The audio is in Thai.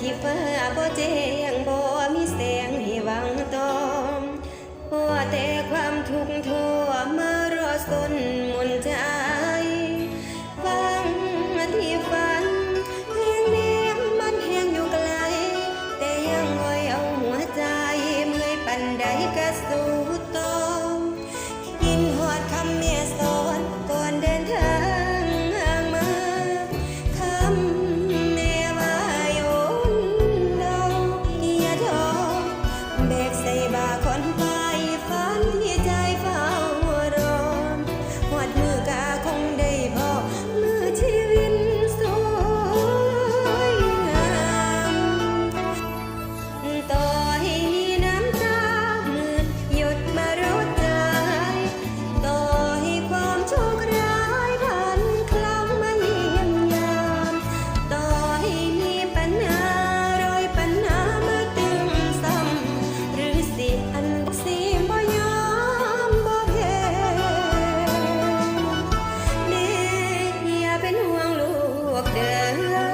ที่ฟ้าบ่เจ้งบ่มีแสงให้วังตอมพอแต่ความทุกข์ทั่วมารอส้นมุนใจฟังที่ฝันเพลงเนี้มันแหงอยู่ไกล แต่ยังลอยเอาหัวใจเมื่อยปันใดก็สู้ตอมกินหอดคำเมีย walked